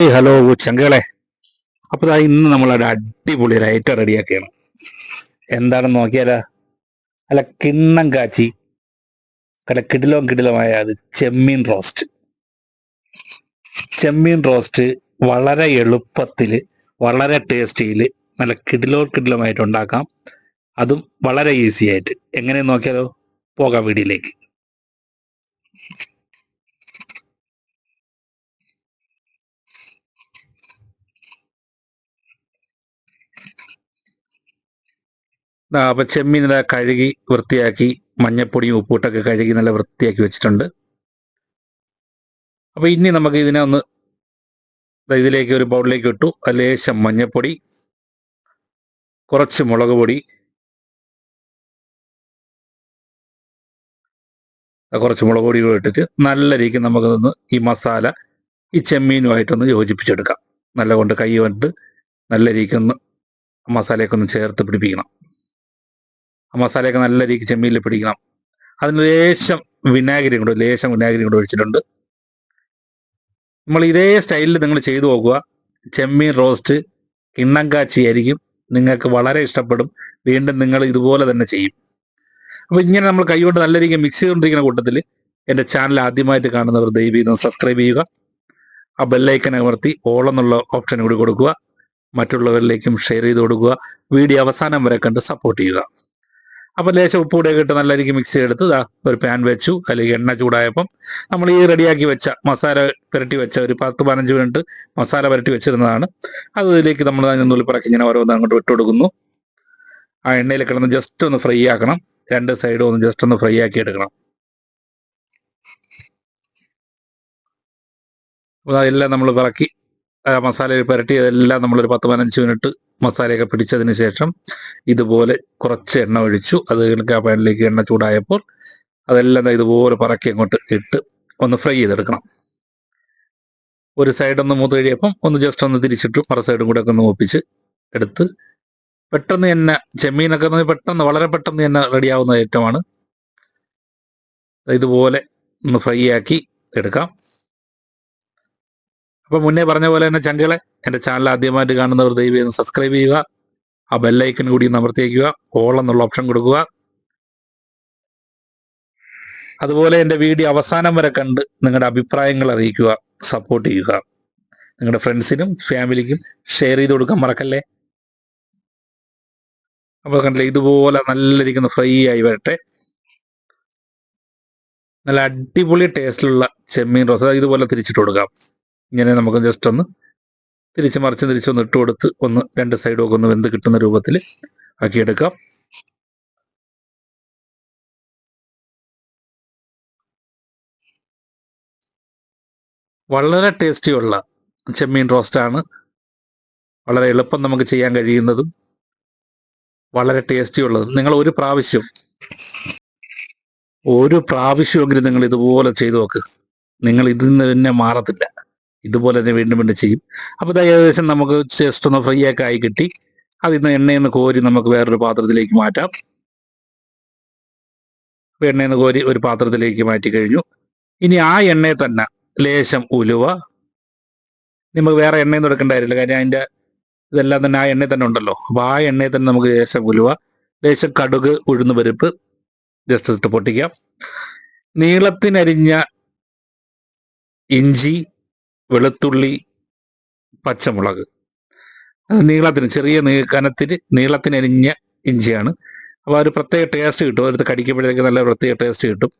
Hello ചങ്കളെ അപ്പൊ ദാ ഇന്ന് നമ്മളൊരു അടിപൊളി ഒരു ഐറ്റം റെഡിയാക്കിയാണ്. എന്താണെന്ന് നോക്കിയാലാ? അല്ല കിണ്ണം കാച്ചി. അല്ല കിടിലോ കിടിലമായ അത് ചെമ്മീൻ റോസ്റ്റ് ചെമ്മീൻ റോസ്റ്റ് വളരെ എളുപ്പത്തിൽ വളരെ ടേസ്റ്റിയിൽ നല്ല കിടിലോ കിടിലമായിട്ട് ഉണ്ടാക്കാം. അതും വളരെ ഈസി ആയിട്ട്. എങ്ങനെ നോക്കിയാലോ? പോകാം വീഡിയോയിലേക്ക്. അപ്പൊ ചെമ്മീൻ കഴുകി വൃത്തിയാക്കി മഞ്ഞപ്പൊടിയും ഉപ്പൂട്ടൊക്കെ കഴുകി നല്ല വൃത്തിയാക്കി വെച്ചിട്ടുണ്ട്. അപ്പോൾ ഇനി നമുക്ക് ഇതിനെ ഒന്ന് ഇതിലേക്ക് ഒരു ബൗളിലേക്ക് ഇട്ടു. ലേശം മഞ്ഞപ്പൊടി കുറച്ച് മുളക് പൊടി കുറച്ച് മുളക് പൊടി കൂടെ ഇട്ടിട്ട് നല്ല രീതിക്ക് നമുക്കതൊന്ന് ഈ മസാല ഈ ചെമ്മീനുമായിട്ടൊന്ന് യോജിപ്പിച്ചെടുക്കാം. നല്ല കൊണ്ട് കൈ കൊണ്ട് നല്ല രീതിക്ക് ഒന്ന് മസാലയൊക്കെ ഒന്ന് ചേർത്ത് പിടിപ്പിക്കണം. മസാലയൊക്കെ നല്ല രീതിക്ക് ചെമ്മീനിൽ പിടിക്കണം. അതിന് ലേശം വിനാഗിരി കൂടെ ലേശം വിനാഗിരി കൂടെ ഒഴിച്ചിട്ടുണ്ട്. നമ്മൾ ഇതേ സ്റ്റൈലിൽ നിങ്ങൾ ചെയ്തു നോക്കുക. ചെമ്മീൻ റോസ്റ്റ് കിണ്ണം കാച്ചി ആയിരിക്കും. നിങ്ങൾക്ക് വളരെ ഇഷ്ടപ്പെടും. വീണ്ടും നിങ്ങൾ ഇതുപോലെ തന്നെ ചെയ്യും. അപ്പോൾ ഇങ്ങനെ നമ്മൾ കൈകൊണ്ട് നല്ല രീതിക്ക് മിക്സ് ചെയ്തുകൊണ്ടിരിക്കുന്ന കൂട്ടത്തിൽ എന്റെ ചാനൽ ആദ്യമായിട്ട് കാണുന്നവർ ദയവീതം സബ്സ്ക്രൈബ് ചെയ്യുക. ആ ബെല്ലൈക്കൻ അമർത്തി ഓൾ എന്നുള്ള ഓപ്ഷൻ കൂടി കൊടുക്കുക. മറ്റുള്ളവരിലേക്കും ഷെയർ ചെയ്ത് കൊടുക്കുക. വീഡിയോ അവസാനം വരെ കണ്ട് സപ്പോർട്ട് ചെയ്യുക. അപ്പോൾ ലേശം ഉപ്പ് കൂടെ ഇട്ട് നല്ല രീതിക്ക് മിക്സ് ചെയ്തെടുത്ത് ദാ ഒരു പാൻ വെച്ചു. അല്ലെങ്കിൽ എണ്ണ ചൂടായപ്പം നമ്മൾ ഈ റെഡിയാക്കി വെച്ച മസാല പുരട്ടി വെച്ച ഒരു പത്ത് പതിനഞ്ച് മിനിറ്റ് മസാല പുരട്ടി വെച്ചിരുന്നതാണ്. അത് ഇതിലേക്ക് നമ്മൾ നുള്ളിപ്പറക്കി പിറക്കി ഇങ്ങനെ ഓരോന്ന് അങ്ങോട്ട് വിട്ടു കൊടുക്കുന്നു. ആ എണ്ണയിൽ കിടന്ന് ജസ്റ്റ് ഒന്ന് ഫ്രൈ ആക്കണം. രണ്ട് സൈഡും ഒന്ന് ജസ്റ്റ് ഒന്ന് ഫ്രൈ ആക്കി എടുക്കണം. എല്ലാം നമ്മൾ പിറക്കി. മസാലയിൽ പുരട്ടി അതെല്ലാം നമ്മളൊരു പത്ത് പതിനഞ്ച് മിനിറ്റ് മസാലയൊക്കെ പിടിച്ചതിന് ശേഷം ഇതുപോലെ കുറച്ച് എണ്ണ ഒഴിച്ചു. അത് കണക്ക് ആ പാനിലേക്ക് എണ്ണ ചൂടായപ്പോൾ അതെല്ലാം ഇതുപോലെ പറക്കി അങ്ങോട്ട് ഇട്ട് ഒന്ന് ഫ്രൈ ചെയ്തെടുക്കണം. ഒരു സൈഡ് ഒന്ന് മൂത്ത് കഴിയപ്പം ഒന്ന് ജസ്റ്റ് ഒന്ന് തിരിച്ചിട്ടു മറ സൈഡും കൂടെ ഒക്കെ ഒന്ന് ഒപ്പിച്ച് എടുത്ത് പെട്ടെന്ന് തന്നെ ചെമ്മീനൊക്കെ പെട്ടെന്ന് വളരെ പെട്ടെന്ന് തന്നെ റെഡിയാവുന്ന ഐറ്റമാണ്. ഇതുപോലെ ഒന്ന് ഫ്രൈ ആക്കി എടുക്കാം. അപ്പൊ മുന്നേ പറഞ്ഞ പോലെ തന്നെ ചങ്കളെ എന്റെ ചാനൽ ആദ്യമായിട്ട് കാണുന്നവർ ദയവേന്ന് സബ്സ്ക്രൈബ് ചെയ്യുക. ആ ബെല്ലൈക്കൻ കൂടി അമർത്തിയേക്കുക. ഓൾ എന്നുള്ള ഓപ്ഷൻ കൊടുക്കുക. അതുപോലെ എന്റെ വീഡിയോ അവസാനം വരെ കണ്ട് നിങ്ങളുടെ അഭിപ്രായങ്ങൾ അറിയിക്കുക സപ്പോർട്ട് ചെയ്യുക. നിങ്ങളുടെ ഫ്രണ്ട്സിനും ഫാമിലിക്കും ഷെയർ ചെയ്ത് കൊടുക്കാൻ മറക്കല്ലേ? അപ്പോൾ കണ്ടില്ലേ ഇതുപോലെ നല്ല ഇരിക്കുന്ന ഫ്രൈ ആയി വരട്ടെ. നല്ല അടിപൊളി ടേസ്റ്റിലുള്ള ചെമ്മീൻ റോസ് ഇതുപോലെ തിരിച്ചിട്ട് കൊടുക്കാം. ഇങ്ങനെ നമുക്ക് ജസ്റ്റ് ഒന്ന് തിരിച്ച് മറിച്ച് തിരിച്ച് ഒന്ന് ഇട്ട് കൊടുത്ത് ഒന്ന് രണ്ട് സൈഡൊക്കെ ഒന്ന് വെന്ത് കിട്ടുന്ന രൂപത്തിൽ ആക്കിയെടുക്കാം. വളരെ ടേസ്റ്റിയുള്ള ചെമ്മീൻ റോസ്റ്റാണ് വളരെ എളുപ്പം നമുക്ക് ചെയ്യാൻ കഴിയുന്നതും വളരെ ടേസ്റ്റിയുള്ളതും നിങ്ങൾ ഒരു പ്രാവശ്യം ഒരു പ്രാവശ്യമെങ്കിലും നിങ്ങൾ ഇതുപോലെ ചെയ്തു നോക്ക്. നിങ്ങൾ ഇതിൽ നിന്ന് തന്നെ മാറത്തില്ല. ഇതുപോലെ തന്നെ വീണ്ടും വീണ്ടും ചെയ്യും. അപ്പോൾ ഇത് ഏകദേശം നമുക്ക് ജസ്റ്റ് ഒന്ന് ഫ്രൈ ഒക്കെ ആയി കിട്ടി. അതിൽ നിന്ന് എണ്ണയിൽ നിന്ന് കോരി നമുക്ക് വേറൊരു പാത്രത്തിലേക്ക് മാറ്റാം. എണ്ണയിൽ നിന്ന് കോരി ഒരു പാത്രത്തിലേക്ക് മാറ്റി കഴിഞ്ഞു. ഇനി ആ എണ്ണയെ തന്നെ ലേശം ഉലുവ. നമുക്ക് വേറെ എണ്ണയിൽ നിന്ന് കാര്യമില്ല. കാര്യം അതിന്റെ ഇതെല്ലാം തന്നെ ആ എണ്ണയിൽ തന്നെ ഉണ്ടല്ലോ. അപ്പോൾ ആ എണ്ണയിൽ തന്നെ നമുക്ക് ലേശം ഉലുവ ലേശം കടുക് ഉഴുന്ന് പരിപ്പ് ജസ്റ്റ് ഇട്ട് പൊട്ടിക്കാം. നീളത്തിനരിഞ്ഞ ഇഞ്ചി വെളുത്തുള്ളി പച്ചമുളക്. അത് നീളത്തിന് ചെറിയ കനത്തിന് നീളത്തിനരിഞ്ഞ ഇഞ്ചിയാണ്. അപ്പോൾ ഒരു പ്രത്യേക ടേസ്റ്റ് കിട്ടും. അടുത്ത് കടിക്കുമ്പോഴത്തേക്ക് നല്ല പ്രത്യേക ടേസ്റ്റ് കിട്ടും.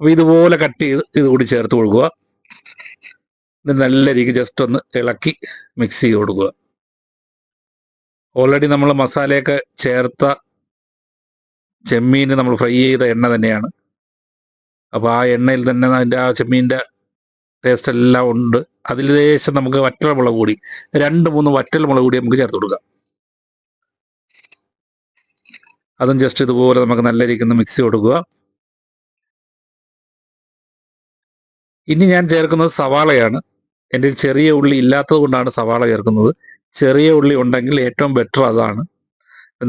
അപ്പോൾ ഇതുപോലെ കട്ട് ചെയ്ത് ഇത് കൂടി ചേർത്ത് കൊടുക്കുക. നല്ല രീതിക്ക് ജസ്റ്റ് ഒന്ന് ഇളക്കി മിക്സ് ചെയ്ത് കൊടുക്കുക. ഓൾറെഡി നമ്മൾ മസാലയൊക്കെ ചേർത്ത ചെമ്മീൻ നമ്മൾ ഫ്രൈ ചെയ്ത എണ്ണ തന്നെയാണ്. അപ്പോൾ ആ എണ്ണയിൽ തന്നെ അതിന്റെ ആ ചെമ്മീന്റെ ടേസ്റ്റ് എല്ലാം ഉണ്ട്. അതിൽ ലേശം നമുക്ക് വറ്റൽ മുളക് കൂടി രണ്ട് മൂന്ന് വറ്റൽ മുളക് കൂടി നമുക്ക് ചേർത്ത് കൊടുക്കാം. അതും ജസ്റ്റ് ഇതുപോലെ നമുക്ക് നല്ല രീതിക്ക് മിക്സ് കൊടുക്കുക. ഇനി ഞാൻ ചേർക്കുന്നത് സവാളയാണ്. എന്റെ ചെറിയ ഉള്ളി ഇല്ലാത്തത് കൊണ്ടാണ് സവാള ചേർക്കുന്നത്. ചെറിയ ഉള്ളി ഉണ്ടെങ്കിൽ ഏറ്റവും ബെറ്റർ അതാണ്.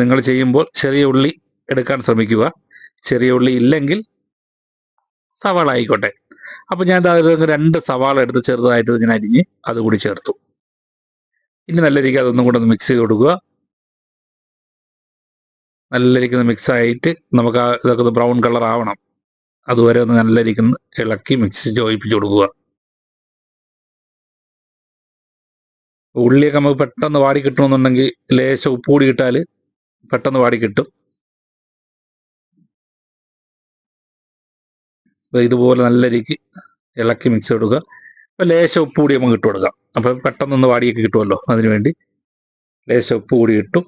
നിങ്ങൾ ചെയ്യുമ്പോൾ ചെറിയ ഉള്ളി എടുക്കാൻ ശ്രമിക്കുക. ചെറിയ ഉള്ളി ഇല്ലെങ്കിൽ സവാള ആയിക്കോട്ടെ. അപ്പൊ ഞാൻ രണ്ട് സവാള എടുത്ത് ചെറുതായിട്ട് ഞാൻ അരിഞ്ഞ് അത് കൂടി ചേർത്തു. ഇനി നല്ല രീതിക്ക് അതൊന്നും കൂടെ ഒന്ന് മിക്സ് ചെയ്ത് കൊടുക്കുക. നല്ല രീതിക്ക് മിക്സ് ആയിട്ട് നമുക്ക് ആ ഇതൊക്കെ ഒന്ന് ബ്രൗൺ കളർ ആവണം. അതുവരെ ഒന്ന് നല്ല രീതിക്ക് ഇളക്കി മിക്സ് യോജിപ്പിച്ച് കൊടുക്കുക. ഉള്ളിയൊക്കെ നമുക്ക് പെട്ടെന്ന് വാടി കിട്ടണമെന്നുണ്ടെങ്കിൽ ലേശം ഉപ്പ് കൂടി ഇട്ടാൽ പെട്ടെന്ന് വാടി കിട്ടും. ഇതുപോലെ നല്ല രീതിക്ക് ഇളക്കി മിക്സ് കൊടുക്കുക അപ്പൊ ലേശം ഉപ്പ് കൂടി നമുക്ക് ഇട്ട് കൊടുക്കാം. അപ്പൊ പെട്ടെന്നൊന്ന് വാടിയൊക്കെ കിട്ടുമല്ലോ അതിനു വേണ്ടി. ലേശം ഉപ്പ് കൂടി ഇട്ടു.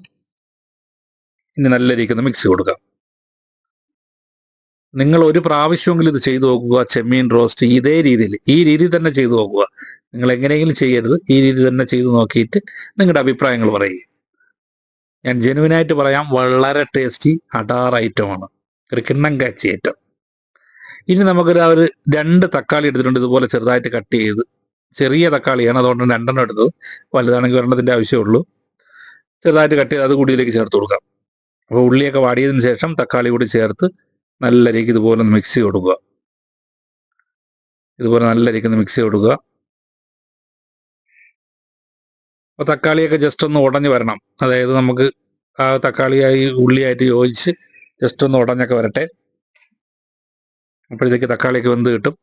ഇനി നല്ല രീതിക്ക് ഒന്ന് മിക്സ് കൊടുക്കാം. നിങ്ങൾ ഒരു പ്രാവശ്യമെങ്കിലും ഇത് ചെയ്തു നോക്കുക. ചെമ്മീൻ റോസ്റ്റ് ഇതേ രീതിയിൽ ഈ രീതി തന്നെ ചെയ്തു നോക്കുക. നിങ്ങൾ എങ്ങനെയെങ്കിലും ചെയ്യരുത്. ഈ രീതി തന്നെ ചെയ്തു നോക്കിയിട്ട് നിങ്ങളുടെ അഭിപ്രായങ്ങൾ പറയുക. ഞാൻ ജെനുവിനായിട്ട് പറയാം വളരെ ടേസ്റ്റി അടാർ ഐറ്റമാണ് ഒരു കിണ്ണം കാച്ചി ഐറ്റം ഇനി നമുക്കൊരു ആ ഒരു രണ്ട് തക്കാളി എടുത്തിട്ടുണ്ട് ഇതുപോലെ ചെറുതായിട്ട് കട്ട് ചെയ്ത്. ചെറിയ തക്കാളിയാണ് അതുകൊണ്ട് രണ്ടെണ്ണം എടുത്തത്. വലുതാണെങ്കിൽ ഒരെണ്ണത്തിന്റെ ആവശ്യമുള്ളൂ ചെറുതായിട്ട് കട്ട് ചെയ്ത് അത് കൂടിയിലേക്ക് ചേർത്ത് കൊടുക്കാം. അപ്പോൾ ഉള്ളിയൊക്കെ വാടിയതിന് ശേഷം തക്കാളി കൂടി ചേർത്ത് നല്ല രീതിക്ക് ഇതുപോലെ ഒന്ന് മിക്സ് കൊടുക്കുക ഇതുപോലെ നല്ല രീതിക്ക് മിക്സ് കൊടുക്കുക അപ്പോൾ തക്കാളിയൊക്കെ ജസ്റ്റ് ഒന്ന് ഉടഞ്ഞു വരണം. അതായത് നമുക്ക് ആ തക്കാളിയായി ഉള്ളിയായിട്ട് യോജിച്ച് ജസ്റ്റ് ഒന്ന് ഉടഞ്ഞൊക്കെ വരട്ടെ. അപ്പോഴത്തേക്ക് തക്കാളിയൊക്കെ വെന്ത് കിട്ടും.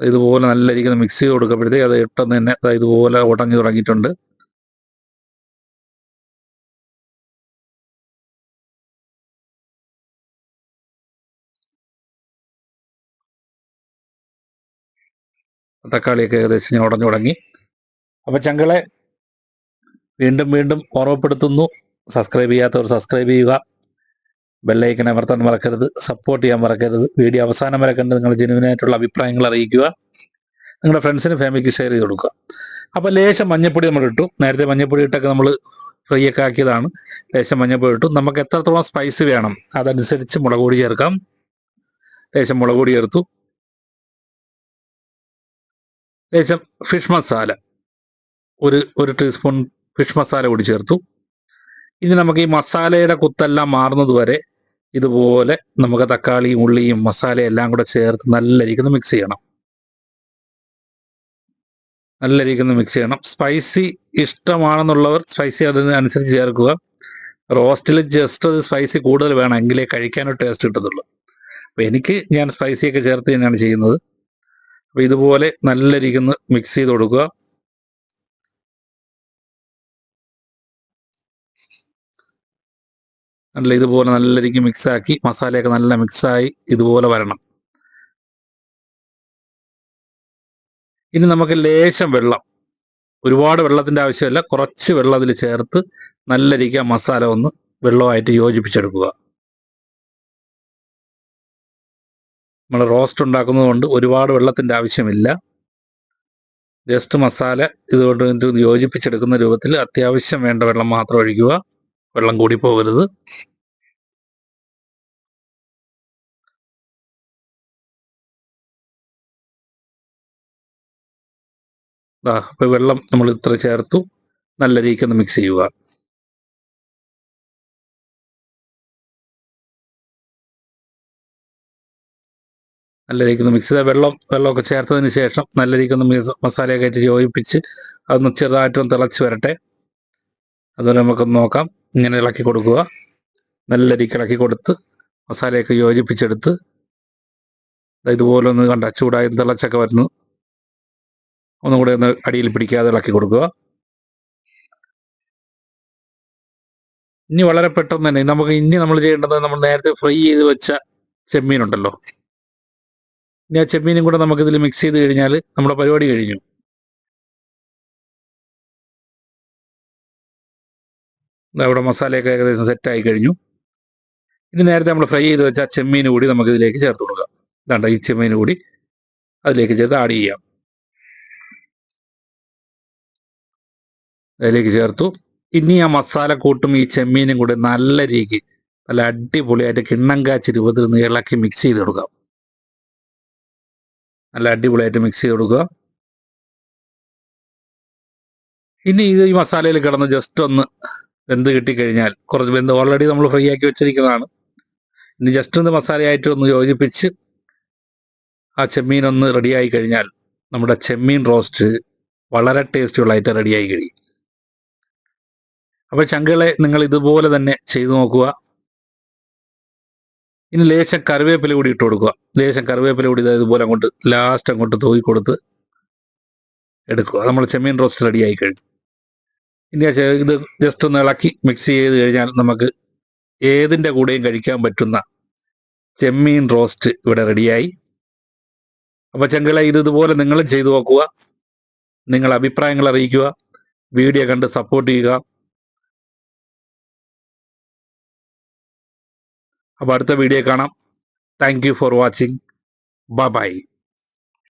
ഇതുപോലെ നല്ല രീതിയിൽ മിക്സ് ചെയ്ത് കൊടുക്കുമ്പോഴത്തേക്ക് അത് ഇട്ടെന്ന് തന്നെ ഇതുപോലെ ഉടഞ്ഞു തുടങ്ങിയിട്ടുണ്ട്. തക്കാളിയൊക്കെ ഏകദേശം ഞാൻ ഉടഞ്ഞു തുടങ്ങി. അപ്പൊ ചങ്കളെ വീണ്ടും വീണ്ടും ഓർമ്മപ്പെടുത്തുന്നു. സബ്സ്ക്രൈബ് ചെയ്യാത്തവർ സബ്സ്ക്രൈബ് ചെയ്യുക. ബെല്ലൈക്കൻ അമർത്താൻ മറക്കരുത് സപ്പോർട്ട് ചെയ്യാൻ മറക്കരുത്. വീഡിയോ അവസാനം വരെ കണ്ട് നിങ്ങൾ ജെനുവിനായിട്ടുള്ള അഭിപ്രായങ്ങൾ അറിയിക്കുക. നിങ്ങളുടെ ഫ്രണ്ട്സിന് ഫാമിലിക്ക് ഷെയർ ചെയ്ത് കൊടുക്കുക. അപ്പൊ ലേശം മഞ്ഞപ്പൊടി നമ്മൾ ഇട്ടു. നേരത്തെ മഞ്ഞപ്പൊടി ഇട്ടൊക്കെ നമ്മൾ ഫ്രൈ ഒക്കെ ആക്കിയതാണ്. ലേശം മഞ്ഞപ്പൊടി ഇട്ടു. നമുക്ക് എത്രത്തോളം സ്പൈസ് വേണം അതനുസരിച്ച് മുളക് പൊടി ചേർക്കാം. ലേശം മുളക് പൊടി ചേർത്തു. ലേശം ഫിഷ് മസാല ഒരു ഒരു ടീസ്പൂൺ ഫിഷ് മസാല കൂടി ചേർത്തു. ഇനി നമുക്ക് ഈ മസാലയുടെ കുത്തെല്ലാം മാറുന്നത് വരെ ഇതുപോലെ നമുക്ക് തക്കാളിയും ഉള്ളിയും മസാലയും എല്ലാം കൂടെ ചേർത്ത് നല്ല രീതിക്ക് മിക്സ് ചെയ്യണം. നല്ല രീതിക്ക് മിക്സ് ചെയ്യണം. സ്പൈസി ഇഷ്ടമാണെന്നുള്ളവർ സ്പൈസി അതിനനുസരിച്ച് ചേർക്കുക. റോസ്റ്റിൽ ജസ്റ്റ് അത് സ്പൈസി കൂടുതൽ വേണം എങ്കിലേ കഴിക്കാനൊരു ടേസ്റ്റ് കിട്ടത്തുള്ളൂ. അപ്പോൾ എനിക്ക് ഞാൻ സ്പൈസിയൊക്കെ ചേർത്ത് തന്നെയാണ് ചെയ്യുന്നത്. അപ്പോൾ ഇതുപോലെ നല്ല രീതിക്ക് മിക്സ് ചെയ്ത് കൊടുക്കുക. നല്ല ഇതുപോലെ നല്ല രീതിക്ക് മിക്സാക്കി മസാലയൊക്കെ നല്ല മിക്സായി ഇതുപോലെ വരണം. ഇനി നമുക്ക് ലേശം വെള്ളം. ഒരുപാട് വെള്ളത്തിന്റെ ആവശ്യമില്ല കുറച്ച് വെള്ളം അതിൽ ചേർത്ത് നല്ല രീതിക്ക് മസാല ഒന്ന് വെള്ളമായിട്ട് യോജിപ്പിച്ചെടുക്കുക. നമ്മൾ റോസ്റ്റ് ഉണ്ടാക്കുന്നത് കൊണ്ട് ഒരുപാട് വെള്ളത്തിന്റെ ആവശ്യമില്ല. ജസ്റ്റ് മസാല ഇതുകൊണ്ട് ഇത് യോജിപ്പിച്ചെടുക്കുന്ന രൂപത്തിൽ അത്യാവശ്യം വേണ്ട വെള്ളം മാത്രം ഒഴിക്കുക. വെള്ളം കൂടി പോകരുത്. അപ്പൊ വെള്ളം നമ്മൾ ഇത്ര ചേർത്തു. നല്ല രീതിക്ക് ഒന്ന് മിക്സ് ചെയ്യുക. നല്ല രീതിക്ക് ഒന്ന് മിക്സ് ചെയ്ത വെള്ളം വെള്ളമൊക്കെ ചേർത്തതിന് ശേഷം നല്ല രീതിക്ക് ഒന്ന് മസാലയൊക്കെ ആയിട്ട് യോജിപ്പിച്ച് അതൊന്ന് ചെറുതായിട്ടൊന്ന് തിളച്ച് വരട്ടെ. അതുപോലെ നമുക്കൊന്ന് നോക്കാം. ഇങ്ങനെ ഇളക്കി കൊടുക്കുക. നല്ല രീതിക്ക് ഇളക്കി കൊടുത്ത് മസാലയൊക്കെ യോജിപ്പിച്ചെടുത്ത് ഇതുപോലെ ഒന്ന് കണ്ട ചൂടായി തിളച്ചൊക്കെ വരുന്നു. ഒന്നും കൂടെ ഒന്ന് അടിയിൽ പിടിക്കാതെ ഇളക്കി കൊടുക്കുക. ഇനി വളരെ പെട്ടെന്ന് തന്നെ നമുക്ക് ഇനി നമ്മൾ ചെയ്യേണ്ടത് നമ്മൾ നേരത്തെ ഫ്രൈ ചെയ്ത് വെച്ച ചെമ്മീനുണ്ടല്ലോ. ഇനി ആ ചെമ്മീനും കൂടെ നമുക്കിതിൽ മിക്സ് ചെയ്ത് കഴിഞ്ഞാൽ നമ്മുടെ പരിപാടി കഴിഞ്ഞു. ഇവിടെ മസാലയൊക്കെ ഏകദേശം സെറ്റ് ആയി കഴിഞ്ഞു. ഇനി നേരത്തെ നമ്മൾ ഫ്രൈ ചെയ്ത് വെച്ച ചെമ്മീൻ കൂടി നമുക്ക് ഇതിലേക്ക് ചേർത്ത് കൊടുക്കാം. കണ്ട ഈ ചെമ്മീൻ കൂടി അതിലേക്ക് ചേർത്ത് ആഡ് ചെയ്യാം. അതിലേക്ക് ചേർത്തു. ഇനി ആ മസാലക്കൂട്ടും ഈ ചെമ്മീനും കൂടി നല്ല രീതിക്ക് നല്ല അടിപൊളിയായിട്ട് കിണ്ണം കാച്ചി രൂപത്തിൽ നിന്ന് ഇളക്കി മിക്സ് ചെയ്ത് കൊടുക്കാം. നല്ല അടിപൊളിയായിട്ട് മിക്സ് ചെയ്ത് കൊടുക്കുക. ഇനി ഇത് ഈ മസാലയിൽ കിടന്ന് ജസ്റ്റ് ഒന്ന് വെന്ത് കിട്ടിക്കഴിഞ്ഞാൽ കുറച്ച് വെന്ത് ഓൾറെഡി നമ്മൾ ഫ്രൈ ആക്കി വെച്ചിരിക്കുന്നതാണ്. ഇനി ജസ്റ്റ് ഒന്ന് മസാലയായിട്ട് ഒന്ന് യോജിപ്പിച്ച് ആ ചെമ്മീൻ ഒന്ന് റെഡിയായി കഴിഞ്ഞാൽ നമ്മുടെ ചെമ്മീൻ റോസ്റ്റ് വളരെ ടേസ്റ്റിയുള്ളതായിട്ട് റെഡിയായി കഴിയും. അപ്പോൾ ചങ്കുകളെ നിങ്ങൾ ഇതുപോലെ തന്നെ ചെയ്തു നോക്കുക. ഇനി ലേശം കറിവേപ്പില കൂടി ഇട്ട് കൊടുക്കുക. ലേശം കറിവേപ്പില കൂടി ഇതാ ഇതുപോലെ അങ്ങോട്ട് ലാസ്റ്റ് അങ്ങോട്ട് തൂക്കി കൊടുത്ത് എടുക്കുക. നമ്മൾ ചെമ്മീൻ റോസ്റ്റ് റെഡിയായി കഴിഞ്ഞു. ഇനി ഇത് ജസ്റ്റ് ഒന്ന് ഇളക്കി മിക്സ് ചെയ്ത് കഴിഞ്ഞാൽ നമുക്ക് ഏതിന്റെ കൂടെയും കഴിക്കാൻ പറ്റുന്ന ചെമ്മീൻ റോസ്റ്റ് ഇവിടെ റെഡിയായി അപ്പോൾ ചെങ്കളെ ഇത് ഇതുപോലെ നിങ്ങളും ചെയ്തു നോക്കുക. നിങ്ങൾ അഭിപ്രായങ്ങൾ അറിയിക്കുക. വീഡിയോ കണ്ട് സപ്പോർട്ട് ചെയ്യുക. അപ്പോൾ അടുത്ത വീഡിയോ കാണാം. Thank you for watching bye